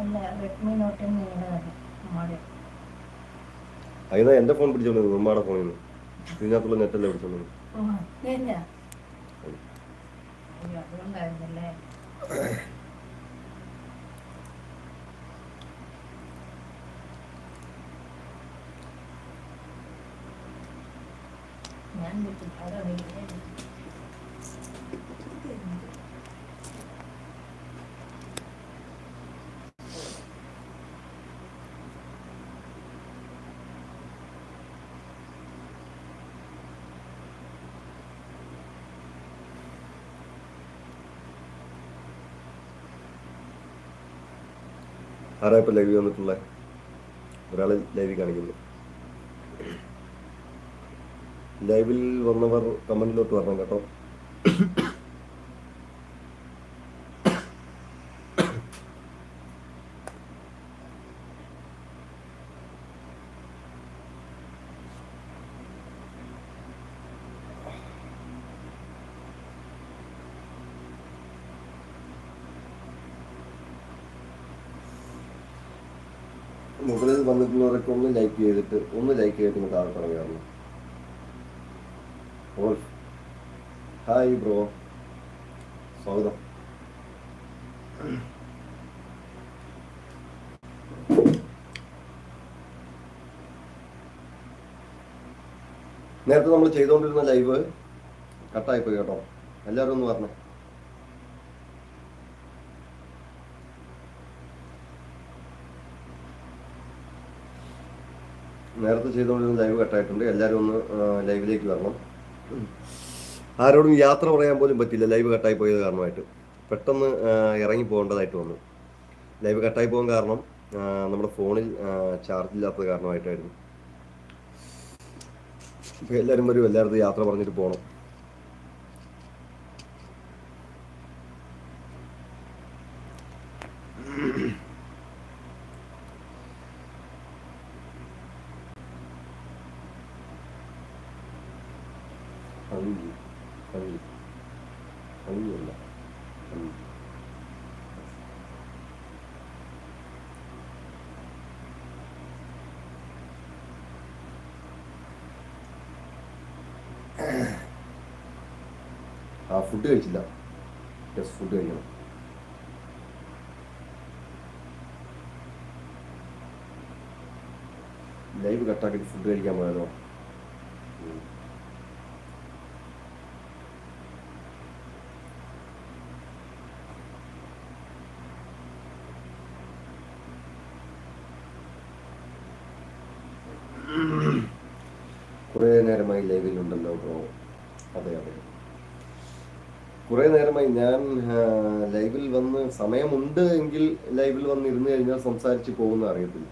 അല്ല Redmi not നമ്മുടെ അതിനാ എന്റെ ഫോൺ പിടിച്ചോണ്ട് ഉമ്മയുടെ ഫോണിൽ നിന്ന്? ഇതിനകത്തുള്ള ഇല്ല. അയ്യോ, അതുകൊണ്ടായിരുന്നല്ലേ? ഞാൻ ആരാ ഇപ്പൊ ലൈവ് വന്നിട്ടുള്ള? ഒരാൾ ലൈവ് കാണിക്കുന്നു. ലൈവിൽ വന്നവർ കമന്റിലോട്ട് വരണം കേട്ടോ. വന്നിട്ടുള്ളവരൊക്കെ ഒന്ന് ലൈക്ക് ചെയ്തിട്ട് ഒന്ന് ലൈക്ക് ചെയ്തിട്ട് താഴെ പറയാറുണ്ട് ഹായ് ബ്രോ. സ്വാഗതം. നേരത്തെ നമ്മൾ ചെയ്തുകൊണ്ടിരുന്ന ലൈവ് കട്ടായിപ്പോയി കേട്ടോ. എല്ലാവരും ഒന്ന് പറഞ്ഞേ നേരത്തെ ചെയ്തുകൊണ്ടിരുന്ന ലൈവ് കട്ടായിട്ടുണ്ട്. എല്ലാവരും ഒന്ന് ലൈവിലേക്ക് വരണം. ആരോടും യാത്ര പറയാൻ പോലും പറ്റില്ല. ലൈവ് കട്ടായി പോയത് കാരണമായിട്ട്. പെട്ടെന്ന് ഇറങ്ങി പോകേണ്ടതായിട്ട് വന്നു. ലൈവ് കട്ടായി പോകാൻ കാരണം നമ്മുടെ ഫോണിൽ ചാർജ് ഇല്ലാത്തത് കാരണമായിട്ടായിരുന്നു. എല്ലാവരും വരും. എല്ലായിടത്തും യാത്ര പറഞ്ഞിട്ട് പോകണം. ഭംഗി ഭംഗിയല്ല ഭംഗി ആ ഫുഡ് കഴിച്ചില്ല. യെസ് ഫുഡ് കഴിക്കണം. ലൈവ് കട്ടാക്കിയിട്ട് ഫുഡ് കഴിക്കാൻ പോയാലോ ഉം. കുറേ നേരമായി ലൈവിലുണ്ടല്ലോ ബ്രോ. അതെ അതെ. കുറേ നേരമായി ഞാൻ ലൈവിൽ വന്ന് സമയമുണ്ട് എങ്കിൽ ലൈവിൽ വന്ന് ഇരുന്ന് കഴിഞ്ഞാൽ സംസാരിച്ച് പോകുന്ന അറിയത്തില്ല.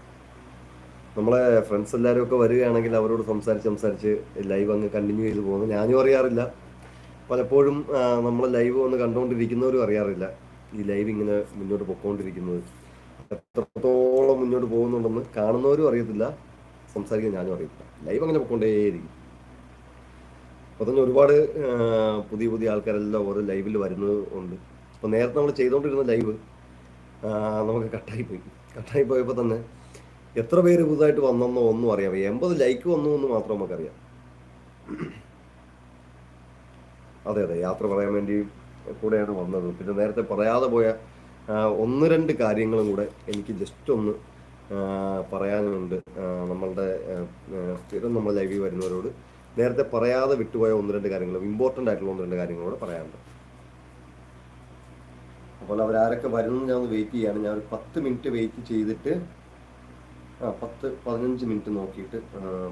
നമ്മളെ ഫ്രണ്ട്സ് എല്ലാവരും ഒക്കെ വരികയാണെങ്കിൽ അവരോട് സംസാരിച്ച് സംസാരിച്ച് ലൈവ് അങ്ങ് കണ്ടിന്യൂ ചെയ്ത് പോകുന്നു. ഞാനും അറിയാറില്ല. പലപ്പോഴും നമ്മൾ ലൈവ് വന്ന് കണ്ടുകൊണ്ടിരിക്കുന്നവരും അറിയാറില്ല ഈ ലൈവ് ഇങ്ങനെ മുന്നോട്ട് പൊക്കോണ്ടിരിക്കുന്നത്. എത്രത്തോളം മുന്നോട്ട് പോകുന്നുണ്ടെന്ന് കാണുന്നവരും അറിയത്തില്ല. സംസാരിക്കാൻ ഞാനും അറിയത്തില്ല. ലൈവ് അങ്ങനെ പൊക്കോണ്ടേയിരിക്കും. അപ്പോൾ തന്നെ ഒരുപാട് പുതിയ പുതിയ ആൾക്കാരെല്ലാം ഓരോ ലൈവിൽ വരുന്നത് ഉണ്ട്. അപ്പോൾ നേരത്തെ നമ്മൾ ചെയ്തുകൊണ്ടിരുന്ന ലൈവ് നമുക്ക് കട്ടായി പോയി. കട്ടായി പോയപ്പോൾ തന്നെ എത്ര പേര് പുതുതായിട്ട് വന്നെന്നോ ഒന്നും അറിയാം. എൺപത് ലൈക്ക് വന്നു എന്ന് മാത്രം നമുക്കറിയാം. അതെ അതെ യാത്ര പറയാൻ വേണ്ടി കൂടെയാണ് വന്നത്. പിന്നെ നേരത്തെ പറയാതെ പോയ ഒന്ന് രണ്ട് കാര്യങ്ങളും കൂടെ എനിക്ക് ജസ്റ്റ് ഒന്ന് പറയാനുണ്ട്. നമ്മളുടെ സ്ഥിരം നമ്മൾ ലൈവിൽ വരുന്നവരോട്. നേരത്തെ പറയാതെ വിട്ടുപോയ ഒന്ന് രണ്ട് കാര്യങ്ങൾ ഇമ്പോർട്ടന്റ് ആയിട്ടുള്ള ഒന്ന് രണ്ട് കാര്യങ്ങളോട് പറയാനുണ്ട്. അപ്പോൾ അവരാരൊക്കെ വരുന്നു ഞാൻ വെയിറ്റ് ചെയ്യാണ്. ഞാൻ ഒരു പത്ത് മിനിറ്റ് വെയിറ്റ് ചെയ്തിട്ട് ആ പത്ത് പതിനഞ്ച് മിനിറ്റ് നോക്കിയിട്ട്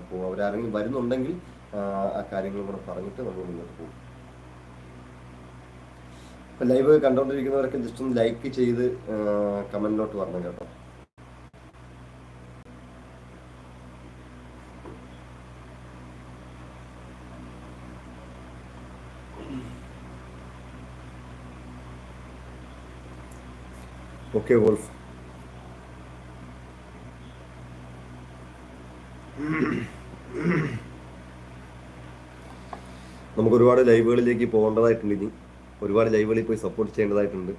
പോകും അവരാരെങ്കിലും വരുന്നുണ്ടെങ്കിൽ ആ, കാര്യങ്ങൾ കൂടെ പറഞ്ഞിട്ട് നമ്മൾ മുന്നോട്ട് പോകും. അപ്പം ലൈവ് കണ്ടുകൊണ്ടിരിക്കുന്നവരൊക്കെ ജസ്റ്റ് ഒന്ന് ലൈക്ക് ചെയ്ത് കമന്റിലോട്ട് വരണം കേട്ടോ. ഓക്കെ വോൾഫ് നമുക്ക് ഒരുപാട് ലൈവുകളിലേക്ക് പോകേണ്ടതായിട്ടുണ്ട് ഇനി. ഒരുപാട് ലൈവുകളിൽ പോയി സപ്പോർട്ട് ചെയ്യേണ്ടതായിട്ടുണ്ട്.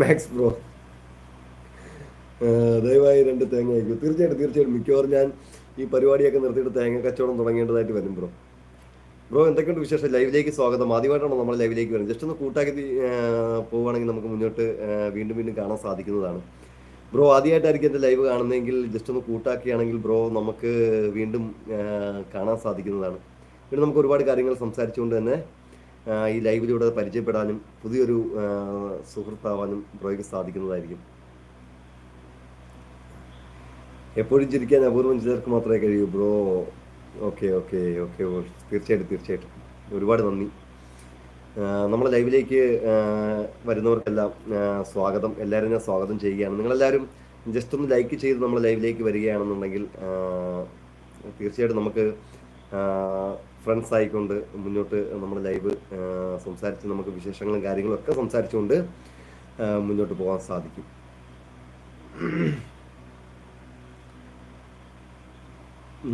മാക്സ് ബ്രോ ദയവായി രണ്ട് തേങ്ങ അയക്കൂ. തീർച്ചയായിട്ടും തീർച്ചയായിട്ടും. മിക്കവാറും ഞാൻ ഈ പരിപാടിയൊക്കെ നിർത്തിയിട്ട് തേങ്ങ കച്ചവടം തുടങ്ങേണ്ടതായിട്ട് വരും ബ്രോ ബ്രോ എന്തൊക്കെയുണ്ട് വിശേഷം? ലൈവിലേക്ക് സ്വാഗതം. ആദ്യമായിട്ടാണോ നമ്മൾ ലൈവിലേക്ക് വരുന്നത്? ജസ്റ്റ് ഒന്ന് കൂട്ടാക്കി പോവുകയാണെങ്കിൽ നമുക്ക് മുന്നോട്ട് വീണ്ടും വീണ്ടും കാണാൻ സാധിക്കുന്നതാണ്. ബ്രോ ആദ്യമായിട്ടായിരിക്കും എന്റെ ലൈവ് കാണുന്നതെങ്കിൽ ജസ്റ്റ് ഒന്ന് കൂട്ടാക്കിയാണെങ്കിൽ ബ്രോ നമുക്ക് വീണ്ടും കാണാൻ സാധിക്കുന്നതാണ്. പിന്നെ നമുക്ക് ഒരുപാട് കാര്യങ്ങൾ സംസാരിച്ചുകൊണ്ട് തന്നെ ഈ ലൈവിലൂടെ പരിചയപ്പെടാനും പുതിയൊരു സുഹൃത്താവാനും ബ്രോയ്ക്ക് സാധിക്കുന്നതായിരിക്കും. എപ്പോഴും ചിരിക്കാൻ അപൂർവം ചിലർക്ക് മാത്രമേ കഴിയൂ ബ്രോ. ഓക്കെ ഓക്കെ ഓക്കെ തീർച്ചയായിട്ടും തീർച്ചയായിട്ടും. ഒരുപാട് നന്ദി. ആ, നമ്മുടെ ലൈവിലേക്ക് വരുന്നവർക്കെല്ലാം സ്വാഗതം. എല്ലാവരും ഞാൻ സ്വാഗതം ചെയ്യുകയാണ്. നിങ്ങളെല്ലാവരും ജസ്റ്റ് ഒന്ന് ലൈക്ക് ചെയ്ത് നമ്മുടെ ലൈവിലേക്ക് വരികയാണെന്നുണ്ടെങ്കിൽ തീർച്ചയായിട്ടും നമുക്ക് ഫ്രണ്ട്സ് ആയിക്കൊണ്ട് മുന്നോട്ട് നമ്മുടെ ലൈവ് സംസാരിച്ച് നമുക്ക് വിശേഷങ്ങളും കാര്യങ്ങളും ഒക്കെ സംസാരിച്ചുകൊണ്ട് മുന്നോട്ട് പോകാൻ സാധിക്കും.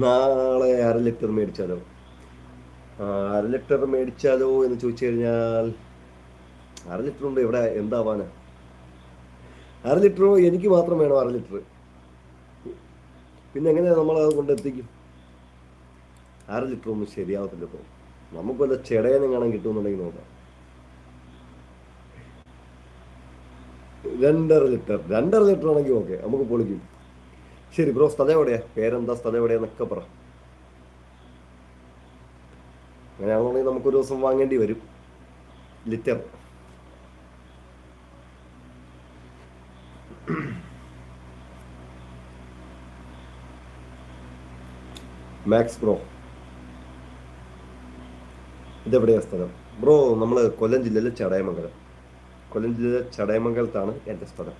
നാളെ അര ലിറ്റർ മേടിച്ചാലോ? അര ലിറ്റർ മേടിച്ചാലോ എന്ന് ചോദിച്ചു കഴിഞ്ഞാൽ അര ലിറ്റർ ഉണ്ട് ഇവിടെ എന്താവാനാ അര ലിറ്ററോ എനിക്ക് മാത്രം വേണം അര ലിറ്റർ. പിന്നെ എങ്ങനെയാ നമ്മൾ അത് കൊണ്ട് എത്തിക്കും? അര ലിറ്റർ ഒന്നും ശരിയാവത്തില്ല ഇപ്പോൾ നമുക്ക് വല്ല ചെടയനും കാണാൻ കിട്ടുമെന്നുണ്ടെങ്കിൽ നോക്കാം. രണ്ടര ലിറ്റർ രണ്ടര ലിറ്റർ ആണെങ്കിൽ ഓക്കെ നമുക്ക് പൊളിക്കും. ശരി ബ്രോ സ്ഥലം എവിടെയാ പേരെന്താ? സ്ഥലം എവിടെയാന്നൊക്കെ പറ. അങ്ങനെയാണെന്നുണ്ടെങ്കിൽ നമുക്കൊരു ദിവസം വാങ്ങേണ്ടി വരും. ലിറ്റർ. Max bro. ഇതെവിടെയാ സ്ഥലം? ബ്രോ നമ്മൾ കൊല്ലം ജില്ലയിലെ ചടയമംഗലം. കൊല്ലം ജില്ലയിലെ ചടയമംഗലത്താണ് എന്റെ സ്ഥലം.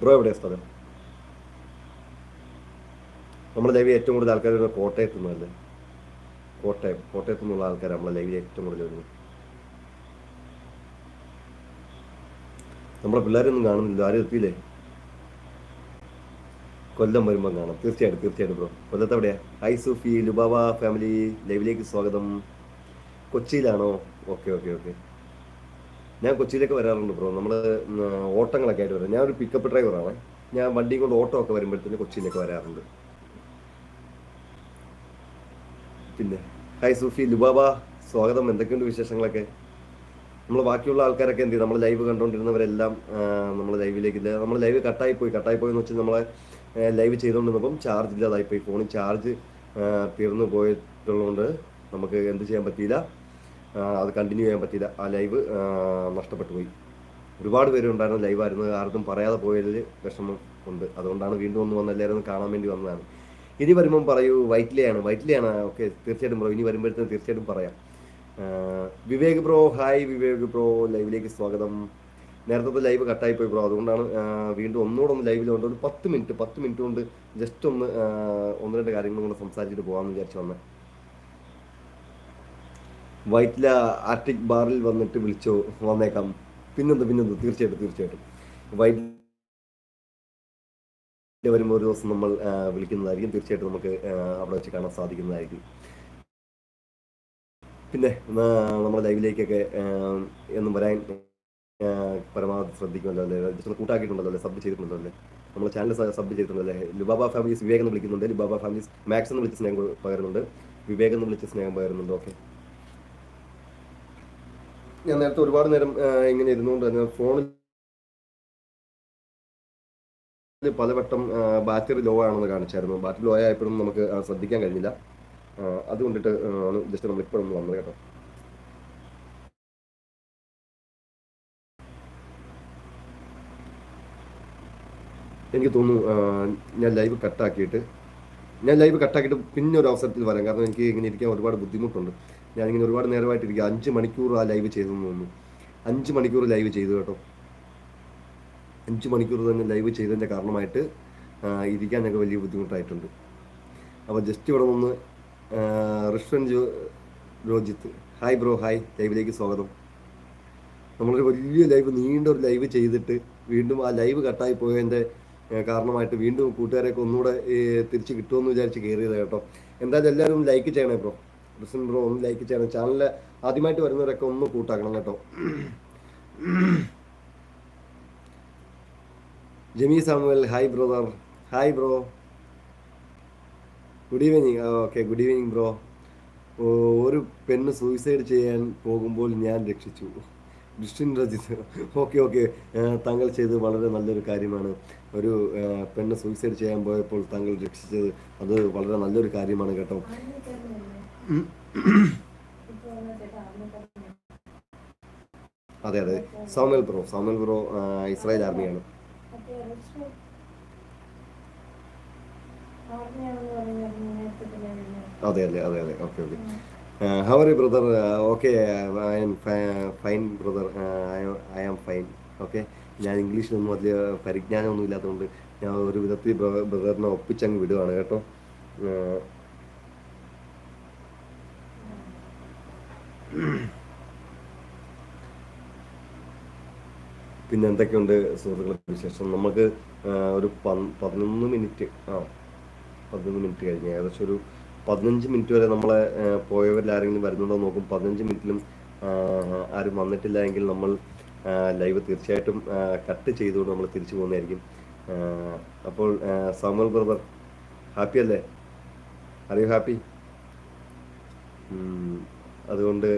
ബ്രോ എവിടെ സ്ഥലം നമ്മുടെ ലൈവിൽ ഏറ്റവും കൂടുതൽ ആൾക്കാർ വരുന്നത് കോട്ടയത്ത് നിന്നല്ലേ കോട്ടയം കോട്ടയത്തു നിന്നുള്ള ആൾക്കാർ നമ്മളെ ലൈവിൽ ഏറ്റവും കൂടുതൽ വരുന്നത്. നമ്മളെ പിള്ളേരൊന്നും കാണുന്നില്ല. ആരും എത്തിയില്ലേ? കൊല്ലം വരുമ്പോൾ കാണാം. തീർച്ചയായിട്ടും തീർച്ചയായിട്ടും ബ്രോ കൊല്ലത്ത് എവിടെയാ? ഹൈ സൂഫി ലുബാവ ഫാമിലി ലൈവിലേക്ക് സ്വാഗതം. കൊച്ചിയിലാണോ? Okay okay okay. ഞാൻ കൊച്ചിയിലേക്ക് വരാറുണ്ട് ബ്രോ. നമ്മൾ ഓട്ടങ്ങളൊക്കെ ആയിട്ട് വരാം ഞാനൊരു പിക്കപ്പ് ഡ്രൈവറാണ് ഞാൻ വണ്ടി കൊണ്ട് ഓട്ടോ ഒക്കെ വരുമ്പോഴത്തേന് കൊച്ചിയിലേക്ക് വരാറുണ്ട്. പിന്നെ ഹായ് സൂഫി ലുബാബ സ്വാഗതം. എന്തൊക്കെയുണ്ട് വിശേഷങ്ങളൊക്കെ? നമ്മൾ ബാക്കിയുള്ള ആൾക്കാരൊക്കെ എന്ത് ചെയ്യും നമ്മൾ ലൈവ് കണ്ടുകൊണ്ടിരുന്നവരെല്ലാം നമ്മൾ ലൈവിലേക്ക് നമ്മൾ ലൈവ് കട്ടായി പോയി. കട്ടായി പോയി എന്ന് വെച്ചാൽ നമ്മളെ ലൈവ് ചെയ്തുകൊണ്ടിരുന്നപ്പം ചാർജ് ഇല്ലാതായി പോയി. ഫോണിൽ ചാർജ് തീർന്നു പോയിട്ടുള്ളതുകൊണ്ട് നമുക്ക് എന്ത് ചെയ്യാൻ പറ്റിയില്ല. അത് കണ്ടിന്യൂ ചെയ്യാൻ പറ്റിയില്ല. ആ ലൈവ് നഷ്ടപ്പെട്ടു പോയി. ഒരുപാട് പേരുണ്ടായിരുന്നു ലൈവായിരുന്നു ആർക്കും പറയാതെ പോയതിൽ വിഷമം ഉണ്ട്. അതുകൊണ്ടാണ് വീണ്ടും ഒന്ന് വന്ന് എല്ലാവരും കാണാൻ വേണ്ടി വന്നതാണ്. ഇനി വരുമ്പം പറയൂ വൈറ്റിലെയാണ്. വൈറ്റിലെയാണ്. ഓക്കെ തീർച്ചയായിട്ടും ബ്രോ ഇനി വരുമ്പോഴത്തേക്കും തീർച്ചയായിട്ടും പറയാം. Vivek bro hi Vivek bro ലൈവിലേക്ക് സ്വാഗതം. നേരത്തെ ലൈവ് കട്ടായി പോയി ബ്രോ. അതുകൊണ്ടാണ് വീണ്ടും ഒന്നുകൂടെ ഒന്ന് ലൈവിൽ കൊണ്ട് ഒരു പത്ത് മിനിറ്റ് പത്ത് മിനിറ്റ് കൊണ്ട് ജസ്റ്റ് ഒന്ന് ഒന്ന് രണ്ട് കാര്യങ്ങളും കൂടെ സംസാരിച്ചിട്ട് പോകാമെന്ന് വിചാരിച്ചു വന്നത് വൈറ്റില ആർട്ടിക് ബാറിൽ വന്നിട്ട് വിളിച്ചോ വന്നേക്കാം. പിന്നെന്ത് പിന്നെന്ത്? തീർച്ചയായിട്ടും തീർച്ചയായിട്ടും. വൈറ്റ് വരുമ്പോൾ ഒരു ദിവസം നമ്മൾ വിളിക്കുന്നതായിരിക്കും. തീർച്ചയായിട്ടും നമുക്ക് അവിടെ വെച്ച് കാണാൻ സാധിക്കുന്നതായിരിക്കും. പിന്നെ നമ്മുടെ ലൈവിലേക്കൊക്കെ എന്നും വരാൻ പരമാവധി ശ്രദ്ധിക്കുമല്ലോ അല്ലേ? ജസ്റ്റ് കൂട്ടാക്കിയിട്ടുണ്ടല്ലോ അല്ലേ? സബ് ചെയ്തിട്ടുണ്ടല്ലോ അല്ലേ? നമ്മുടെ ചാനൽ സബ് ചെയ്തിട്ടുണ്ടോ അല്ലേ? ലുബാബ ഫാമിലീസ് വിവേക് വിളിക്കുന്നുണ്ട്. ലുബാബ ഫാമിലീസ് മാക്സ് എന്ന് വിളിച്ച് സ്നേഹം പകരുന്നുണ്ട്. വിവേക് എന്ന് വിളിച്ച് സ്നേഹം പകരുന്നുണ്ട്. ഓക്കെ. ഞാൻ നേരത്തെ ഒരുപാട് നേരം ഇങ്ങനെ ഇരുന്നുകൊണ്ട് തന്നെ ഫോണിൽ പലവട്ടം ബാറ്ററി ലോ ആണെന്ന് കാണിച്ചായിരുന്നു. ബാറ്ററി ലോ ആയപ്പോഴും നമുക്ക് ശ്രദ്ധിക്കാൻ കഴിഞ്ഞില്ല. അതുകൊണ്ടിട്ട് ആണ് ജസ്റ്റ് നമ്മൾ ഇപ്പോഴൊന്ന് വന്നത് കേട്ടോ. എനിക്ക് തോന്നുന്നു ഞാൻ ലൈവ് കട്ടാക്കിയിട്ട് ഞാൻ ലൈവ് കട്ടാക്കിയിട്ട് പിന്നെ ഒരു അവസരത്തിൽ വരാം. കാരണം എനിക്ക് ഇങ്ങനെ ഇരിക്കാൻ ഒരുപാട് ബുദ്ധിമുട്ടുണ്ട്. ഞാനിങ്ങനെ ഒരുപാട് നേരമായിട്ടിരിക്കുക. അഞ്ച് മണിക്കൂർ ആ ലൈവ് ചെയ്തെന്ന് തോന്നുന്നു. അഞ്ച് മണിക്കൂർ ലൈവ് ചെയ്തു കേട്ടോ. അഞ്ച് മണിക്കൂർ തന്നെ ലൈവ് ചെയ്തതിന്റെ കാരണമായിട്ട് ഇരിക്കാൻ ഞങ്ങൾക്ക് വലിയ ബുദ്ധിമുട്ടായിട്ടുണ്ട്. അപ്പോൾ ജസ്റ്റ് ഇവിടെ നിന്ന് Rishwan Jo രോജിത്ത്. Hi bro hi ലൈവിലേക്ക് സ്വാഗതം. നമ്മളൊരു വലിയ ലൈവ് നീണ്ട ഒരു ലൈവ് ചെയ്തിട്ട് വീണ്ടും ആ ലൈവ് കട്ടായി പോയതിന്റെ കാരണമായിട്ട് വീണ്ടും കൂട്ടുകാരെയൊക്കെ ഒന്നുകൂടെ തിരിച്ച് കിട്ടുമെന്ന് വിചാരിച്ച് കയറിയത് കേട്ടോ. എന്തായാലും എല്ലാവരും ലൈക്ക് ചെയ്യണേ ബ്രോ ക്രിസ്ത്യൻ ബ്രോ ഒന്ന് ലൈക്ക് ചെയ്യണം. ചാനൽ ആദ്യമായിട്ട് വരുന്നവരൊക്കെ ഒന്ന് കൂട്ടാക്കണം കേട്ടോ. Jamie Samuel hi brother. Hi bro. Good evening. Okay good evening bro. ഒരു പെണ്ണ് സൂയിസൈഡ് ചെയ്യാൻ പോകുമ്പോൾ ഞാൻ രക്ഷിച്ചു. ക്രിസ്ത്യൻ രജിത്. Okay okay. താങ്കൾ ചെയ്തത് വളരെ നല്ലൊരു കാര്യമാണ്. ഒരു പെണ്ണ് സൂയിസൈഡ് ചെയ്യാൻ പോയപ്പോൾ താങ്കൾ രക്ഷിച്ചത് അത് വളരെ നല്ലൊരു കാര്യമാണ് കേട്ടോ. അതെ അതെ. Saumal bro Saumal bro Israel ആർമിയാണ്. അതെ അതെ അതെ അതെ. Okay okay. How are brother okay I'm fine brother I am fine okay ഞാൻ ഇംഗ്ലീഷിലൊന്നും വലിയ പരിജ്ഞാനമൊന്നും ഇല്ലാത്തതുകൊണ്ട് ഞാൻ ഒരു വിധത്തിൽ ബ്രദറിനെ ഒപ്പിച്ചങ്ങ് വിടുവാണ് കേട്ടോ ആ, പിന്നെ എന്തൊക്കെയുണ്ട് സുഹൃത്തുക്കളെ വിശേഷം? നമുക്ക് ഒരു പതിനൊന്ന് മിനിറ്റ് ആ പതിനൊന്ന് മിനിറ്റ് കഴിഞ്ഞ്. ഏകദേശം ഒരു പതിനഞ്ച് മിനിറ്റ് വരെ നമ്മളെ പോയവരിൽ ആരെങ്കിലും വരുന്നുണ്ടോ നോക്കും പതിനഞ്ച് മിനിറ്റിലും ആരും വന്നിട്ടില്ല എങ്കിൽ നമ്മൾ ലൈവ് തീർച്ചയായിട്ടും കട്ട് ചെയ്തുകൊണ്ട് നമ്മൾ തിരിച്ചു പോകുന്നതായിരിക്കും. അപ്പോൾ സാമുൽ ബ്രദർ ഹാപ്പി അല്ലേ? അറിയോ ഹാപ്പി അതുകൊണ്ട്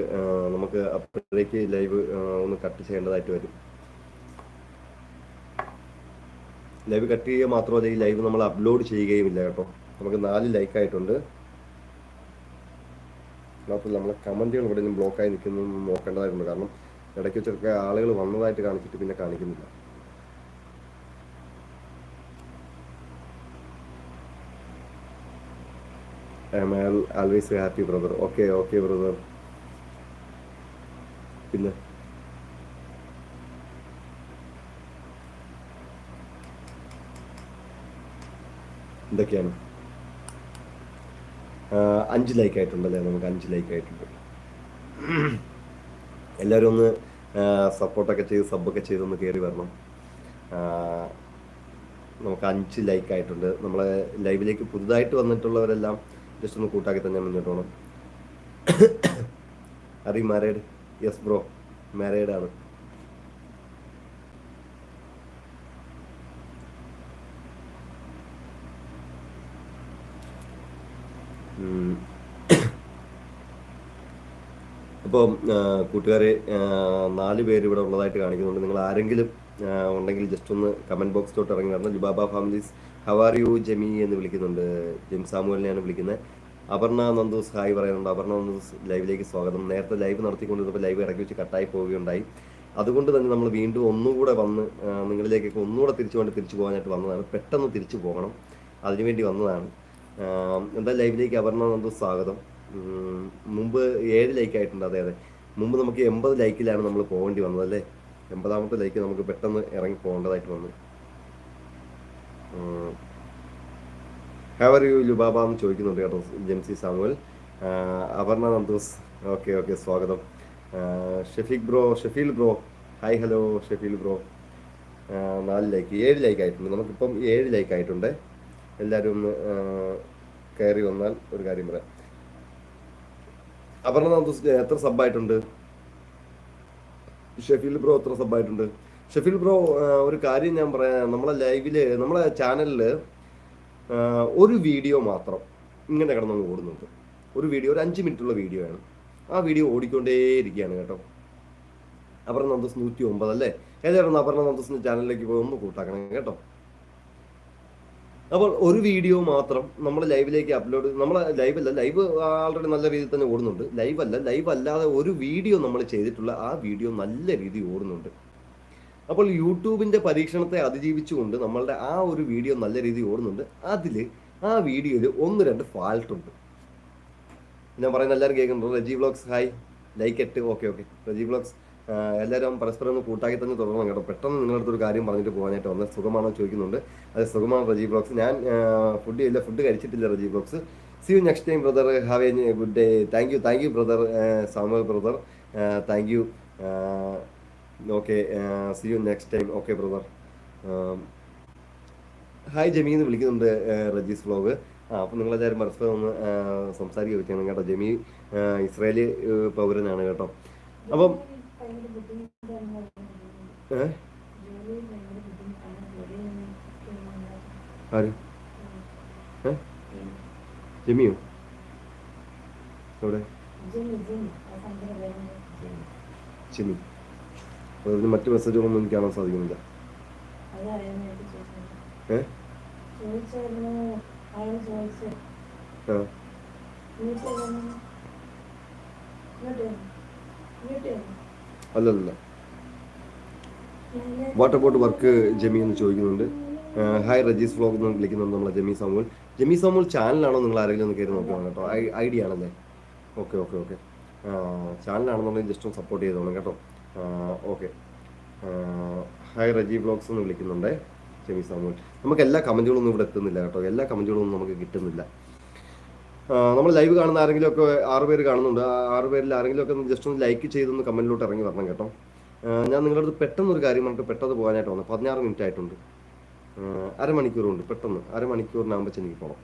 നമുക്ക് അപ്പോഴേക്ക് ലൈവ് ഒന്ന് കട്ട് ചെയ്യേണ്ടതായിട്ട് വരും. ലൈവ് കട്ട് ചെയ്യുക മാത്രമല്ല ഈ ലൈവ് നമ്മൾ അപ്ലോഡ് ചെയ്യുകയും ഇല്ല കേട്ടോ. നമുക്ക് നാല് ലൈക്ക് ആയിട്ടുണ്ട് മാത്രമല്ല നമ്മളെ കമന്റുകൾ ഇവിടെ നിന്ന് ബ്ലോക്കായി നിൽക്കുന്നതെന്ന് നോക്കേണ്ടതായിട്ടുണ്ട്. കാരണം ഇടയ്ക്ക് വെച്ചൊക്കെ ആളുകൾ വന്നതായിട്ട് കാണിച്ചിട്ട് പിന്നെ കാണിക്കുന്നില്ല. I'm always happy brother. Okay okay brother. പിന്നെ എന്തൊക്കെയാണ്? അഞ്ച് ലൈക്ക് ആയിട്ടുണ്ടല്ലേ? നമുക്ക് അഞ്ച് ലൈക്ക് ആയിട്ടുണ്ട്. എല്ലാവരും ഒന്ന് സപ്പോർട്ടൊക്കെ ചെയ്ത് സബ്ബൊക്കെ ചെയ്തൊന്ന് കയറി വരണം. നമുക്ക് അഞ്ച് ലൈക്ക് ആയിട്ടുണ്ട്. നമ്മളെ ലൈവിലേക്ക് പുതുതായിട്ട് വന്നിട്ടുള്ളവരെല്ലാം ജസ്റ്റ് ഒന്ന് കൂട്ടാക്കി തന്നെ മുന്നോട്ട് പോകണം അറി യെസ് ബ്രോ മാരേഡ് ആണ്. അപ്പോൾ കൂട്ടുകാരെ നാല് പേര് ഇവിടെ ഉള്ളതായിട്ട് കാണിക്കുന്നുണ്ട്. നിങ്ങൾ ആരെങ്കിലും ഉണ്ടെങ്കിൽ ജസ്റ്റ് ഒന്ന് കമന്റ് ബോക്സിലോട്ട് ഇറങ്ങി വരണം. Lubaba families how are you Jami എന്ന് വിളിക്കുന്നുണ്ട്. ജിം സാമുവലിനെയാണ് വിളിക്കുന്നത്. അപർണ നന്ദൂസ് ഹായ് പറയുന്നുണ്ട്. അപർണ നന്ദൂസ് ലൈവിലേക്ക് സ്വാഗതം. നേരത്തെ ലൈവ് നടത്തിക്കൊണ്ടിരുന്നപ്പോൾ ലൈവ് ഇറക്കി വെച്ച് കട്ടായി പോവുകയുണ്ടായി. അതുകൊണ്ട് തന്നെ നമ്മൾ വീണ്ടും ഒന്നുകൂടെ വന്ന് നിങ്ങളിലേക്കൊക്കെ ഒന്നുകൂടെ തിരിച്ചു കൊണ്ട് തിരിച്ചു പോകാനായിട്ട് വന്നതാണ്. പെട്ടെന്ന് തിരിച്ചു പോകണം. അതിനുവേണ്ടി വന്നതാണ്. എന്താ ലൈവിലേക്ക് അപർണ നന്ദൂസ് സ്വാഗതം. മുമ്പ് ഏഴ് ലൈക്ക് ആയിട്ടുണ്ട്. അതെ അതെ. മുമ്പ് നമുക്ക് എൺപത് ലൈക്കിലാണ് നമ്മൾ പോകേണ്ടി വന്നത് അല്ലേ? എൺപതാമത്തെ ലൈക്ക് നമുക്ക് പെട്ടെന്ന് ഇറങ്ങി പോകേണ്ടതായിട്ട് വന്നു. ഹാവർ യു ലുബാബ എന്ന് ചോദിക്കുന്നുണ്ട് കേട്ടോ Jemsy Samuel. Aparna Nandus. Okay okay സ്വാഗതം. Shefeeq bro Shefeel bro. Hi hello Shefeel bro. നാല് ലൈക്ക് ഏഴ് ലൈക്ക് ആയിട്ടുണ്ട്. നമുക്കിപ്പം ഏഴ് ലൈക്ക് ആയിട്ടുണ്ട്. എല്ലാവരും ഒന്ന് കയറി വന്നാൽ ഒരു കാര്യം പറയാം. അപർണ നന്ദൂസ് എത്ര സബ്ബായിട്ടുണ്ട് ഷെഫീൽ ബ്രോ എത്ര സബ്ബായിട്ടുണ്ട് ഷെഫീൽ ബ്രോ ഒരു കാര്യം ഞാൻ പറയാം. നമ്മളെ ലൈവിൽ നമ്മളെ ചാനലിൽ ഒരു വീഡിയോ മാത്രം ഇങ്ങനെ കിടന്നങ്ങ് ഓടുന്നുണ്ട്. ഒരു വീഡിയോ ഒരു അഞ്ച് മിനിറ്റുള്ള വീഡിയോ ആണ്. ആ വീഡിയോ ഓടിക്കൊണ്ടേയിരിക്കുകയാണ് കേട്ടോ. അപർണ നന്ദസ് നൂറ്റി ഒമ്പത് അല്ലേ? ഏതായിരുന്നു അപർണ നന്ദസിന്റെ ചാനലിലേക്ക് പോയി ഒന്ന് കൂട്ടാക്കണം കേട്ടോ. അപ്പോൾ ഒരു വീഡിയോ മാത്രം നമ്മൾ ലൈവിലേക്ക് അപ്ലോഡ് നമ്മൾ ലൈവല്ല ലൈവ് ആൾറെഡി നല്ല രീതിയിൽ തന്നെ ഓടുന്നുണ്ട്. ലൈവല്ല ലൈവ് അല്ലാതെ ഒരു വീഡിയോ നമ്മൾ ചെയ്തിട്ടുള്ള ആ വീഡിയോ നല്ല രീതിയിൽ ഓടുന്നുണ്ട്. അപ്പോൾ യൂട്യൂബിന്റെ പരീക്ഷണത്തെ അതിജീവിച്ചുകൊണ്ട് നമ്മളുടെ ആ ഒരു വീഡിയോ നല്ല രീതിയിൽ ഓടുന്നുണ്ട്. അതിൽ ആ വീഡിയോയിൽ ഒന്ന് രണ്ട് ഫാൾട്ട് ഉണ്ട്. ഞാൻ പറയുന്ന എല്ലാവരും കേൾക്കുന്നുണ്ട്. Reji vlogs hi. ലൈക്ക് എട്ട് ഓക്കെ ഓക്കെ റജി വ്ളോഗ്സ് എല്ലാവരും പരസ്പരം ഒന്ന് കൂട്ടാക്കി തന്നെ തുടർന്നു കേട്ടോ. പെട്ടെന്ന് നിങ്ങളുടെ അടുത്തൊരു കാര്യം പറഞ്ഞിട്ട് പോകാനായിട്ട് വന്നത് സുഖമാണോ ചോദിക്കുന്നുണ്ട്. അത് സുഖമാണ് റജി വ്ളോഗ്സ് ഞാൻ ഫുഡ് ഇല്ല ഫുഡ് കഴിച്ചിട്ടില്ല Reji vlogs see you next time brother have a good day thank you thank you brother Samuel brother thank you okay see you next time okay brother hi ജമീന്ന് വിളിക്കുന്നുണ്ട് Reji's vlog ആ അപ്പം നിങ്ങളെല്ലാവരും പരസ്പരം ഒന്ന് സംസാരിക്കുക വെച്ചാണ് കേട്ടോ. ജെമി ഇസ്രായേലി പൗരനാണ് കേട്ടോ. അപ്പം ആര്? ജെമിയോ? എവിടെ? ജെമി. അപ്പോൾ മറ്റ് മെസ്സേജുകളൊന്നും എനിക്ക് കാണാൻ സാധിക്കുന്നില്ല. ഏ. അല്ലല്ല വാട്ട് അബൌട്ട് വർക്ക് ജമി എന്ന് ചോദിക്കുന്നുണ്ട്. ഹായ് റജീസ് വ്ലോഗ് എന്ന് വിളിക്കുന്നുണ്ട് നമ്മളെ ജമി സാമുൽ ജമി സാമുൽ ചാനലാണോ നിങ്ങൾ ആരെങ്കിലും ഒന്ന് കയറി നോക്കണം കേട്ടോ. ഐ ഡി ആണല്ലേ? Okay okay okay. ചാനലാണെന്നുണ്ടെങ്കിൽ ജസ്റ്റ് ഒന്ന് സപ്പോർട്ട് ചെയ്തോളാം കേട്ടോ. ഓക്കെ. ഹായ് റജി ബ്ലോഗ്സ് എന്ന് വിളിക്കുന്നുണ്ട് ചെമി സാമുൽ നമുക്ക് എല്ലാ കമന്റുകളൊന്നും ഇവിടെ എത്തുന്നില്ല കേട്ടോ. എല്ലാ കമന്റുകളൊന്നും നമുക്ക് കിട്ടുന്നില്ല. നമ്മൾ ലൈവ് കാണുന്ന ആരെങ്കിലും ഒക്കെ ആറ് പേര് കാണുന്നുണ്ട്. ആ ആറ് പേരിൽ ആരെങ്കിലും ഒക്കെ ജസ്റ്റ് ഒന്ന് ലൈക്ക് ചെയ്തൊന്ന് കമന്റിലോട്ട് ഇറങ്ങി വരണം കേട്ടോ. ഞാൻ നിങ്ങളുടെ അടുത്ത് പെട്ടെന്ന് ഒരു കാര്യം പറഞ്ഞിട്ട് പെട്ടെന്ന് പോകാനായിട്ട് വന്നു പതിനാറ് മിനിറ്റ് ആയിട്ടുണ്ട്. അരമണിക്കൂറുണ്ട് പെട്ടെന്ന്. അരമണിക്കൂറിനാകുമ്പോൾ എനിക്ക് പോകണം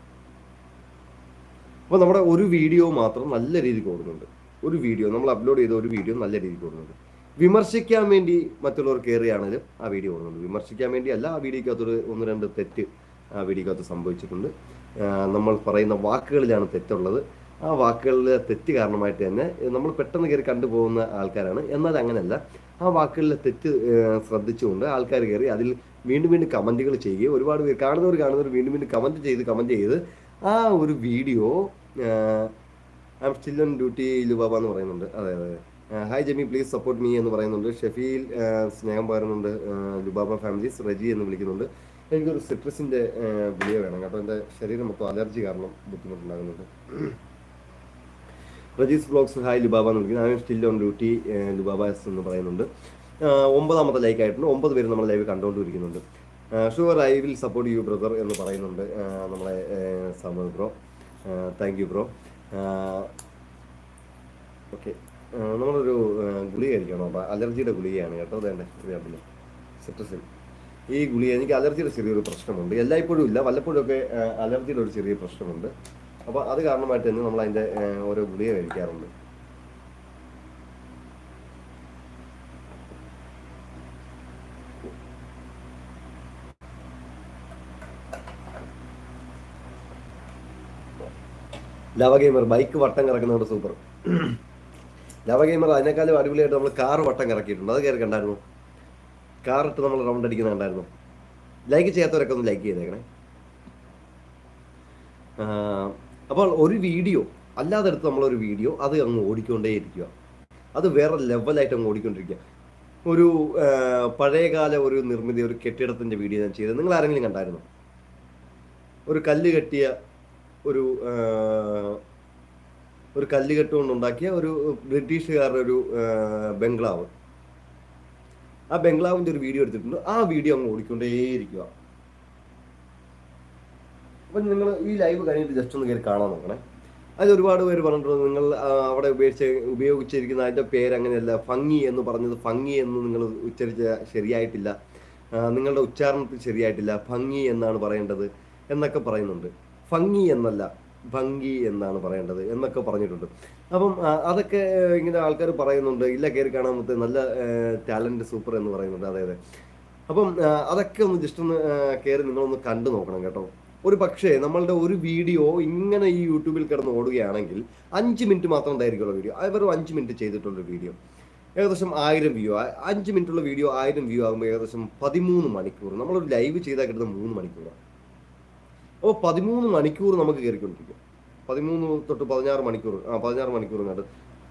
അപ്പോൾ നമ്മുടെ ഒരു വീഡിയോ മാത്രം നല്ല രീതിക്ക് ഓടുന്നുണ്ട്. ഒരു വീഡിയോ നമ്മൾ അപ്ലോഡ് ചെയ്ത ഒരു വീഡിയോ നല്ല രീതിക്ക് ഓടുന്നുണ്ട്. വിമർശിക്കാൻ വേണ്ടി മറ്റുള്ളവർ കയറിയാണെങ്കിലും ആ വീഡിയോ ഓടുന്നുണ്ട് വിമർശിക്കാൻ വേണ്ടി അല്ല ആ വീഡിയോക്കകത്തൊരു ഒന്ന് രണ്ട് തെറ്റ് ആ വീഡിയോക്കകത്ത് സംഭവിച്ചിട്ടുണ്ട്. നമ്മൾ പറയുന്ന വാക്കുകളിലാണ് തെറ്റുള്ളത്. ആ വാക്കുകളിലെ തെറ്റ് കാരണമായിട്ട് തന്നെ നമ്മൾ പെട്ടെന്ന് കയറി കണ്ടുപോകുന്ന ആൾക്കാരാണ്. എന്നാൽ അങ്ങനെയല്ല. ആ വാക്കുകളിലെ തെറ്റ് ശ്രദ്ധിച്ചുകൊണ്ട് ആൾക്കാർ കയറി അതിൽ വീണ്ടും വീണ്ടും കമന്റുകൾ ചെയ്യുകയും ഒരുപാട് പേര് കാണുന്നവർ കാണുന്നവർ വീണ്ടും വീണ്ടും കമന്റ് ചെയ്ത് കമന്റ് ചെയ്ത് ആ ഒരു video I'm still on duty Lubaba എന്ന് പറയുന്നുണ്ട് അതെ അതെ. Hi Jemi please support me എന്ന് പറയുന്നുണ്ട്. ഷെഫീൽ സ്നേഹം പകരുന്നുണ്ട്. ലുബാബ ഫാമിലീസ് റജി എന്ന് വിളിക്കുന്നുണ്ട്. എനിക്കൊരു സിട്രസിന്റെ ഗുളിക വേണം. കേട്ടോ എന്റെ ശരീരം മൊത്തം അലർജി കാരണം ബുദ്ധിമുട്ടുണ്ടാകുന്നുണ്ട്. റജീസ് ബ്ലോഗ്സ് ഹായ് ലുബാബ എന്ന് വിളിക്കുന്നത് I still on duty Lubaba's എന്ന് പറയുന്നുണ്ട്. ഒമ്പതാമത്തെ ലൈക്ക് ആയിട്ടുണ്ട്. ഒമ്പത് പേര് നമ്മൾ live കണ്ടുകൊണ്ടിരിക്കുന്നുണ്ട് sure I will support you brother എന്ന് പറയുന്നുണ്ട്. നമ്മളെ Samar bro thank you bro okay നമ്മളൊരു ഗുളിക കഴിക്കണം അപ്പോൾ അലർജിയുടെ ഗുളികയാണ് കേട്ടോ അതെ ഇതേണ്ടല്ലേ സിട്രസിൻ. ഈ ഗുളിക എനിക്ക് അലർജിയുടെ ചെറിയൊരു പ്രശ്നമുണ്ട്. എല്ലായ്പ്പോഴും ഇല്ല വല്ലപ്പോഴും ഒക്കെ അലർജിയുടെ ഒരു ചെറിയ പ്രശ്നമുണ്ട്. അപ്പോൾ അത് കാരണമായിട്ട് തന്നെ നമ്മൾ അതിന്റെ ഓരോ ഗുളിക കഴിക്കാറുണ്ട്. ലവ ഗെയിമർ ബൈക്ക് വട്ടം കറക്കുന്നതുകൊണ്ട് സൂപ്പർ. ലവ ഗെയിമർ അതിനേക്കാളും അടിപൊളിയായിട്ട് നമ്മൾ കാർ വട്ടം കറക്കിയിട്ടുണ്ട്. അത് കയറി കണ്ടായിരുന്നു. കാർ ഇട്ട് നമ്മൾ റൗണ്ട് അടിക്കുന്ന കണ്ടായിരുന്നു. ലൈക്ക് ചെയ്യാത്തവരൊക്കെ ഒന്ന് ലൈക്ക് ചെയ്തേക്കണേ. അപ്പോൾ ഒരു വീഡിയോ അല്ലാതെ എടുത്ത് നമ്മളൊരു വീഡിയോ അത് അങ്ങ് ഓടിക്കൊണ്ടേയിരിക്കുക. അത് വേറെ ലെവലായിട്ട് അങ്ങ് ഓടിക്കൊണ്ടിരിക്കുക. ഒരു പഴയകാല ഒരു നിർമ്മിതി ഒരു കെട്ടിടത്തിന്റെ വീഡിയോ ഞാൻ ചെയ്തത് നിങ്ങൾ ആരെങ്കിലും കണ്ടായിരുന്നു? ഒരു കല്ല് കെട്ടിയ ഒരു ഒരു കല്ല് കെട്ടുകൊണ്ടുണ്ടാക്കിയ ഒരു ബ്രിട്ടീഷുകാരുടെ ഒരു ബംഗ്ലാവ്. ആ ബംഗ്ലാവിന്റെ ഒരു വീഡിയോ എടുത്തിട്ടുണ്ട്. ആ വീഡിയോ അങ്ങ് ഓടിക്കൊണ്ടേയിരിക്കുക അപ്പം നിങ്ങൾ ഈ ലൈവ് കഴിഞ്ഞിട്ട് ജസ്റ്റ് ഒന്ന് കയറി കാണാൻ നോക്കണേ. അതിൽ ഒരുപാട് പേര് പറഞ്ഞിട്ടുണ്ട് നിങ്ങൾ അവിടെ ഉപയോഗിച്ച് ഉപയോഗിച്ചിരിക്കുന്ന അതിന്റെ പേര് അങ്ങനെയല്ല ഭംഗി എന്ന് പറഞ്ഞത് ഭംഗി എന്ന് നിങ്ങൾ ഉച്ചരിച്ച ശരിയായിട്ടില്ല. നിങ്ങളുടെ ഉച്ചാരണത്തിൽ ശരിയായിട്ടില്ല. ഭംഗി എന്നാണ് പറയേണ്ടത് എന്നൊക്കെ പറയുന്നുണ്ട്. ഭംഗി എന്നല്ല ഭംഗി എന്നാണ് പറയേണ്ടത് എന്നൊക്കെ പറഞ്ഞിട്ടുണ്ട്. അപ്പം അതൊക്കെ ഇങ്ങനെ ആൾക്കാർ പറയുന്നുണ്ട് ഇല്ല കയറി കാണാൻ നല്ല ടാലന്റ് സൂപ്പർ എന്ന് പറയുന്നുണ്ട് അതെ അതെ അപ്പം അതൊക്കെ ഒന്ന് ജസ്റ്റ് ഒന്ന് കയറി നിങ്ങളൊന്ന് കണ്ടു നോക്കണം കേട്ടോ. ഒരു പക്ഷേ നമ്മളുടെ ഒരു വീഡിയോ ഇങ്ങനെ ഈ യൂട്യൂബിൽ കിടന്ന് ഓടുകയാണെങ്കിൽ അഞ്ച് മിനിറ്റ് മാത്രം ഉണ്ടായിരിക്കുള്ള വീഡിയോ അവർ അഞ്ച് മിനിറ്റ് ചെയ്തിട്ടുള്ള വീഡിയോ. ഏകദേശം ആയിരം വ്യൂ അഞ്ച് മിനിറ്റുള്ള വീഡിയോ ആയിരം വ്യൂ ആകുമ്പോൾ ഏകദേശം പതിമൂന്ന് മണിക്കൂർ നമ്മളൊരു ലൈവ് ചെയ്താൽ കിട്ടുന്ന മൂന്ന് മണിക്കൂറാണ്. അപ്പോൾ പതിമൂന്ന് മണിക്കൂർ നമുക്ക് കയറിക്കൊണ്ടിരിക്കും. പതിമൂന്ന് തൊട്ട് പതിനാറ് മണിക്കൂർ ആ പതിനാറ് മണിക്കൂർ കണ്ട്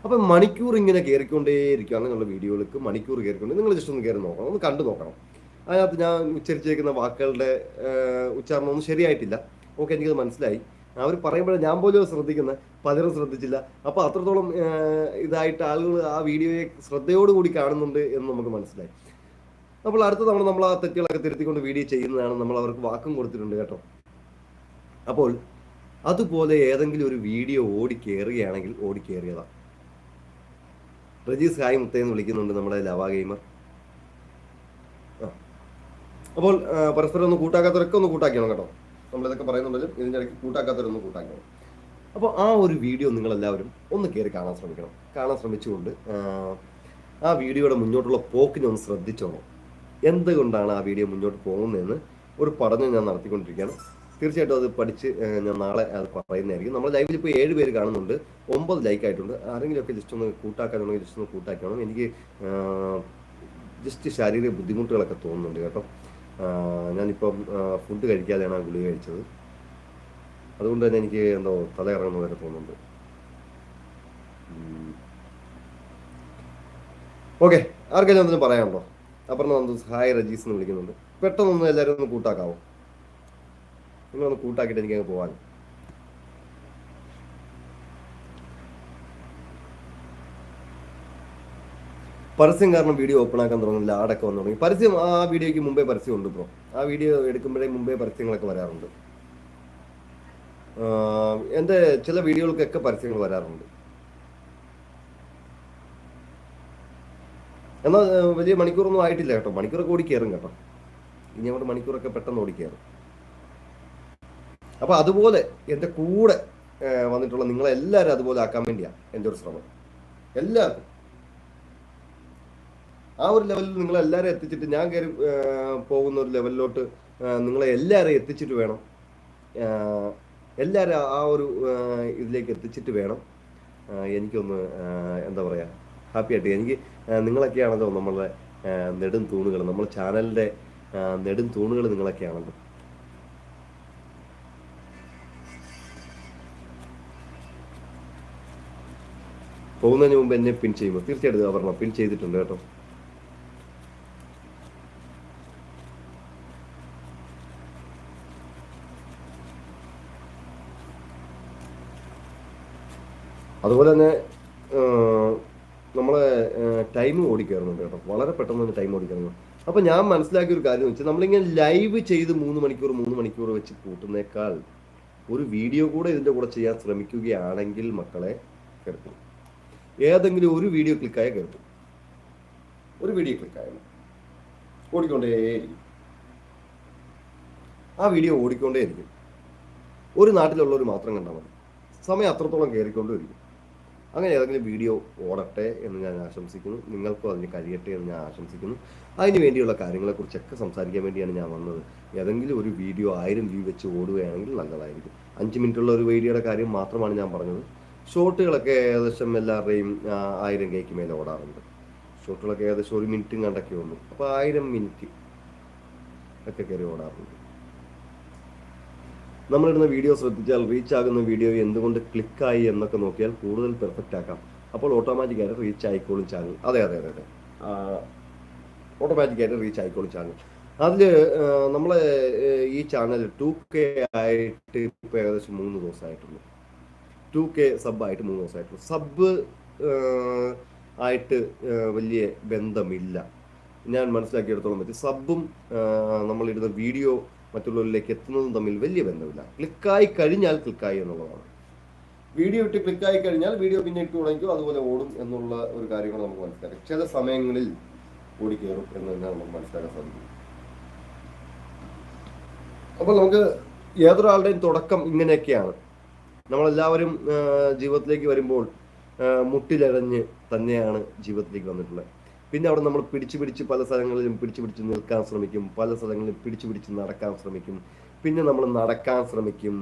അപ്പം മണിക്കൂർ ഇങ്ങനെ കയറിക്കൊണ്ടേയിരിക്കുകയാണ് നിങ്ങളുടെ വീഡിയോകൾക്ക് മണിക്കൂർ കയറിക്കൊണ്ട് നിങ്ങൾ ജസ്റ്റ് ഒന്ന് കയറി നോക്കണം ഒന്ന് കണ്ടു നോക്കണം. അതിനകത്ത് ഞാൻ ഉച്ചരിച്ചേക്കുന്ന വാക്കുകളുടെ ഉച്ചാരണം ഒന്നും ശരിയായിട്ടില്ല. ഓക്കെ എനിക്കത് മനസ്സിലായി. അവർ പറയുമ്പോൾ ഞാൻ പോലും ശ്രദ്ധിക്കുന്ന പലരും ശ്രദ്ധിച്ചില്ല. അപ്പോൾ അത്രത്തോളം ഇതായിട്ട് ആളുകൾ ആ വീഡിയോയെ ശ്രദ്ധയോടുകൂടി കാണുന്നുണ്ട് എന്ന് നമുക്ക് മനസ്സിലായി. അപ്പോൾ അടുത്ത തവണ നമ്മൾ ആ തെറ്റുകളൊക്കെ തിരുത്തിക്കൊണ്ട് വീഡിയോ ചെയ്യുന്നതാണ് നമ്മൾ അവർക്ക് വാക്കും കൊടുത്തിട്ടുണ്ട് കേട്ടോ. അപ്പോൾ അതുപോലെ ഏതെങ്കിലും ഒരു വീഡിയോ ഓടി കയറുകയാണെങ്കിൽ ഓടി റജീസ് ഹായ് മുത്തേന്ന് വിളിക്കുന്നുണ്ട് നമ്മുടെ ലവാ ഗെയിമർ. അപ്പോൾ പരസ്പരം ഒന്ന് കൂട്ടാക്കാത്തവരൊക്കെ ഒന്ന് കൂട്ടാക്കണം കേട്ടോ. നമ്മളിതൊക്കെ പറയുന്നുണ്ടെങ്കിലും ഇതിന്റെ ഇടയ്ക്ക് കൂട്ടാക്കാത്തവരൊന്ന് കൂട്ടാക്കണം അപ്പോൾ ആ ഒരു വീഡിയോ നിങ്ങളെല്ലാവരും ഒന്ന് കയറി കാണാൻ ശ്രമിക്കണം. കാണാൻ ശ്രമിച്ചുകൊണ്ട് ആ, ആ വീഡിയോയുടെ മുന്നോട്ടുള്ള പോക്കിനെ ഒന്ന് ശ്രദ്ധിച്ചോളൂ എന്തുകൊണ്ടാണ് ആ വീഡിയോ മുന്നോട്ട് പോകുന്നതെന്ന് ഒരു പഠനം ഞാൻ നടത്തിക്കൊണ്ടിരിക്കുകയാണ്. തീർച്ചയായിട്ടും അത് പഠിച്ച് ഞാൻ നാളെ അത് പറയുന്നതായിരിക്കും. നമ്മൾ ലൈവിൽ ഇപ്പോൾ ഏഴ് പേര് കാണുന്നുണ്ട്. ഒമ്പത് ലൈക്ക് ആയിട്ടുണ്ട്. ആരെങ്കിലും ഒക്കെ ജസ്റ്റ് ഒന്ന് കൂട്ടാക്കാനുണ്ടെങ്കിൽ ജസ്റ്റ് ഒന്ന് കൂട്ടാക്കണം എനിക്ക് ജസ്റ്റ് ശാരീരിക ബുദ്ധിമുട്ടുകളൊക്കെ തോന്നുന്നുണ്ട് കേട്ടോ. ഞാനിപ്പം ഫുഡ് കഴിക്കാതെയാണ് ആ ഗുളിക കഴിച്ചത്. അതുകൊണ്ട് തന്നെ എനിക്ക് എന്തോ തല ഇറങ്ങുന്ന വരെ തോന്നുന്നുണ്ട് ഓക്കെ ആർക്കെല്ലാം എന്തെങ്കിലും പറയാനുണ്ടോ? അപ്പുറം ഹായ് റജീസ് എന്ന് വിളിക്കുന്നുണ്ട്. പെട്ടെന്നൊന്ന് എല്ലാവരും ഒന്ന് കൂട്ടാക്കാവോ? നിങ്ങളൊന്ന് കൂട്ടാക്കിയിട്ട് എനിക്ക് പോകാൻ പരസ്യം കാരണം വീഡിയോ ഓപ്പൺ ആക്കാൻ തുടങ്ങി ലാഡൊക്കെ വന്നു തുടങ്ങി. പരസ്യം ആ വീഡിയോയ്ക്ക് മുമ്പേ പരസ്യം ഉണ്ട് ബ്രോ. ആ വീഡിയോ എടുക്കുമ്പോഴേ മുമ്പേ പരസ്യങ്ങളൊക്കെ വരാറുണ്ട്. എന്റെ ചില വീഡിയോകൾക്കൊക്കെ പരസ്യങ്ങൾ വരാറുണ്ട്. എന്നാൽ വലിയ മണിക്കൂറൊന്നും ആയിട്ടില്ല കേട്ടോ. മണിക്കൂറൊക്കെ ഓടിക്കയറും കേട്ടോ. ഇനി അങ്ങോട്ട് മണിക്കൂറൊക്കെ പെട്ടെന്ന് ഓടിക്കയറും അപ്പൊ അതുപോലെ എന്റെ കൂടെ വന്നിട്ടുള്ള നിങ്ങളെല്ലാവരും അതുപോലെ ആക്കാൻ വേണ്ടിയാ എന്റെ ഒരു ശ്രമം. എല്ലാവർക്കും. ആ ഒരു ലെവലിൽ നിങ്ങൾ എല്ലാവരും എത്തിച്ചിട്ട് ഞാൻ കയറി പോകുന്ന ഒരു ലെവലിലോട്ട് നിങ്ങളെ എല്ലാവരെയും എത്തിച്ചിട്ട് വേണം. എല്ലാവരും ആ ഒരു ഇതിലേക്ക് എത്തിച്ചിട്ട് വേണം. എനിക്കൊന്ന് എന്താ പറയുക ഹാപ്പി ആയിട്ട് എനിക്ക് നിങ്ങളൊക്കെയാണല്ലോ നമ്മളുടെ നെടും തൂണുകൾ. നമ്മുടെ ചാനലിന്റെ നെടും തൂണുകൾ നിങ്ങളൊക്കെയാണല്ലോ. പോകുന്നതിന് മുമ്പ് എന്നെ പിൻ ചെയ്യുമ്പോൾ തീർച്ചയായിട്ടും അപർണ പിൻ ചെയ്തിട്ടുണ്ട് കേട്ടോ. അതുപോലെ തന്നെ നമ്മളെ ടൈം ഓടിക്കയറുന്നുണ്ട് കേട്ടോ. വളരെ പെട്ടെന്ന് തന്നെ ടൈം ഓടിക്കയറുന്നു അപ്പൊ ഞാൻ മനസ്സിലാക്കിയ ഒരു കാര്യം എന്ന് വെച്ചാൽ നമ്മളിങ്ങനെ ലൈവ് ചെയ്ത് മൂന്ന് മണിക്കൂർ മൂന്ന് മണിക്കൂർ വെച്ച് കൂട്ടുന്നേക്കാൾ ഒരു വീഡിയോ കൂടെ ഇതിന്റെ കൂടെ ചെയ്യാൻ ശ്രമിക്കുകയാണെങ്കിൽ മക്കളെ കരുത്തും ഏതെങ്കിലും ഒരു വീഡിയോ ക്ലിക്കായ കേട്ടു ഒരു വീഡിയോ ക്ലിക്കായാലും ഓടിക്കൊണ്ടേയിരിക്കും. ആ വീഡിയോ ഓടിക്കൊണ്ടേയിരിക്കും. ഒരു നാട്ടിലുള്ളവർ മാത്രം കണ്ടാൽ മതി. സമയം അത്രത്തോളം കയറിക്കൊണ്ടിരിക്കും അങ്ങനെ ഏതെങ്കിലും വീഡിയോ ഓടട്ടെ എന്ന് ഞാൻ ആശംസിക്കുന്നു. നിങ്ങൾക്കും അതിന് കഴിയട്ടെ എന്ന് ഞാൻ ആശംസിക്കുന്നു. അതിന് വേണ്ടിയുള്ള കാര്യങ്ങളെക്കുറിച്ചൊക്കെ സംസാരിക്കാൻ വേണ്ടിയാണ് ഞാൻ വന്നത്. ഏതെങ്കിലും ഒരു വീഡിയോ ആയിരം വ്യൂ വെച്ച് ഓടുകയാണെങ്കിൽ നല്ലതായിരിക്കും. അഞ്ച് മിനിറ്റുള്ള ഒരു വീഡിയോയുടെ കാര്യം മാത്രമാണ് ഞാൻ പറഞ്ഞത്. ഷോട്ടുകളൊക്കെ ഏകദേശം എല്ലാവരുടെയും ആയിരം കൈക്ക് മേലെ ഓടാറുണ്ട്. ഷോട്ടുകളൊക്കെ ഏകദേശം ഒരു മിനിറ്റും കണ്ടൊക്കെ ഉള്ളൂ. അപ്പോൾ ആയിരം മിനിറ്റ് ഒക്കെ കയറി ഓടാറുണ്ട്. നമ്മളിടുന്ന വീഡിയോ ശ്രദ്ധിച്ചാൽ റീച്ച് ആകുന്ന വീഡിയോ എന്തുകൊണ്ട് ക്ലിക്കായി എന്നൊക്കെ നോക്കിയാൽ കൂടുതൽ പെർഫെക്റ്റ് ആക്കാം. അപ്പോൾ ഓട്ടോമാറ്റിക്കായിട്ട് റീച്ച് ആയിക്കോളും ചാനൽ അതെ അതെ അതെ അതെ. ഓട്ടോമാറ്റിക്കായിട്ട് റീച്ച് ആയിക്കോളും ചാനൽ അതിൽ നമ്മളെ ഈ ചാനൽ ടു കെ ആയിട്ട് ഇപ്പോൾ ഏകദേശം മൂന്ന് ദിവസമായിട്ടുള്ളൂ. ടു കെ സബ്ബായിട്ട് മൂന്ന് ദിവസമായിട്ടുള്ളൂ. സബ് ആയിട്ട് വലിയ ബന്ധമില്ല. ഞാൻ മനസ്സിലാക്കിയെടുത്തോളം പറ്റി. സബും നമ്മളിടുന്ന വീഡിയോ മറ്റുള്ളവരിലേക്ക് എത്തുന്നതും തമ്മിൽ വലിയ ബന്ധമില്ല. ക്ലിക്കായി കഴിഞ്ഞാൽ ക്ലിക്കായി എന്നുള്ളതാണ്. വീഡിയോ ഇട്ട് ക്ലിക്കായി കഴിഞ്ഞാൽ വീഡിയോ പിന്നെ ഇട്ട് തുടങ്ങിക്കും അതുപോലെ ഓടും എന്നുള്ള ഒരു കാര്യങ്ങൾ നമുക്ക് മനസ്സിലാക്കാം ചില സമയങ്ങളിൽ ഓടിക്കയറും എന്ന് തന്നെ നമുക്ക് മനസ്സിലാക്കാൻ സാധിക്കും. അപ്പോൾ നമുക്ക് ഏതൊരാളുടെയും തുടക്കം ഇങ്ങനെയൊക്കെയാണ്. നമ്മളെല്ലാവരും ജീവിതത്തിലേക്ക് വരുമ്പോൾ മുട്ടിലഴഞ്ഞ് തന്നെയാണ് ജീവിതത്തിലേക്ക് വന്നിട്ടുള്ളത്. പിന്നെ അവിടെ നമ്മൾ പിടിച്ചു പിടിച്ച് പല സ്ഥലങ്ങളിലും പിടിച്ചു പിടിച്ച് നിൽക്കാൻ ശ്രമിക്കും പല സ്ഥലങ്ങളിലും പിടിച്ചു പിടിച്ച് നടക്കാൻ ശ്രമിക്കും പിന്നെ നമ്മൾ നടക്കാൻ ശ്രമിക്കും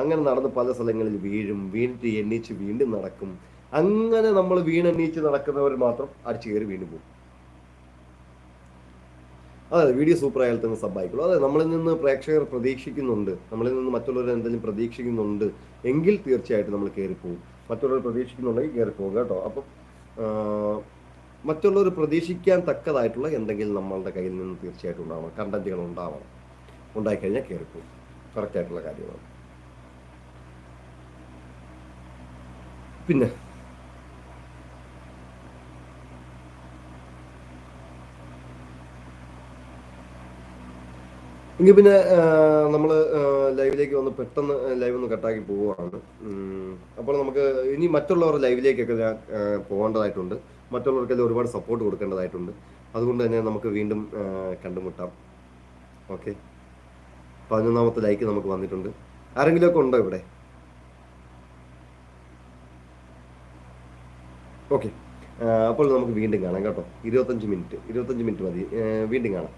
അങ്ങനെ നടന്ന് പല സ്ഥലങ്ങളിൽ വീഴും വീണിട്ട് എണ്ണീച്ച് വീണ്ടും നടക്കും. അങ്ങനെ നമ്മൾ വീണെണ്ണീച്ച് നടക്കുന്നവർ മാത്രം അടിച്ചു കയറി വീണ്ടും പോകും. അതെ വീഡിയോ സൂപ്പർ ആയാൽ തന്നെ സബ് ആയിക്കോളൂ അതെ നമ്മളിൽ നിന്ന് പ്രേക്ഷകർ പ്രതീക്ഷിക്കുന്നുണ്ട്. നമ്മളിൽ നിന്ന് മറ്റുള്ളവർ എന്തെങ്കിലും പ്രതീക്ഷിക്കുന്നുണ്ട് എങ്കിൽ തീർച്ചയായിട്ടും നമ്മൾ കയറി പോകും മറ്റുള്ളവർ പ്രതീക്ഷിക്കുന്നുണ്ടെങ്കിൽ കയറി പോകും കേട്ടോ. അപ്പം മറ്റുള്ളവർ പ്രതീക്ഷിക്കാൻ തക്കതായിട്ടുള്ള എന്തെങ്കിലും നമ്മളുടെ കയ്യിൽ നിന്ന് തീർച്ചയായിട്ടും ഉണ്ടാവണം. കണ്ടന്റുകൾ ഉണ്ടാവണം. ഉണ്ടായിക്കഴിഞ്ഞാൽ കയറി പോകും കറക്റ്റ് ആയിട്ടുള്ള കാര്യമാണ്. പിന്നെ എങ്കിൽ പിന്നെ നമ്മൾ ലൈവിലേക്ക് വന്ന് പെട്ടെന്ന് ലൈവ് ഒന്ന് കട്ടാക്കി പോവുകയാണ്. അപ്പോൾ നമുക്ക് ഇനി മറ്റുള്ളവരുടെ ലൈവിലേക്കൊക്കെ ഞാൻ പോകേണ്ടതായിട്ടുണ്ട്. മറ്റുള്ളവർക്കെല്ലാം ഒരുപാട് സപ്പോർട്ട് കൊടുക്കേണ്ടതായിട്ടുണ്ട്. അതുകൊണ്ട് തന്നെ നമുക്ക് വീണ്ടും കണ്ടുമുട്ടാം. ഓക്കെ? പതിനൊന്നാമത്തെ ലൈക്ക് നമുക്ക് വന്നിട്ടുണ്ട്. ആരെങ്കിലുമൊക്കെ ഉണ്ടോ ഇവിടെ? ഓക്കെ. അപ്പോൾ നമുക്ക് വീണ്ടും കാണാം കേട്ടോ. ഇരുപത്തഞ്ച് മിനിറ്റ് ഇരുപത്തഞ്ച് മിനിറ്റ് മതി. വീണ്ടും കാണാം.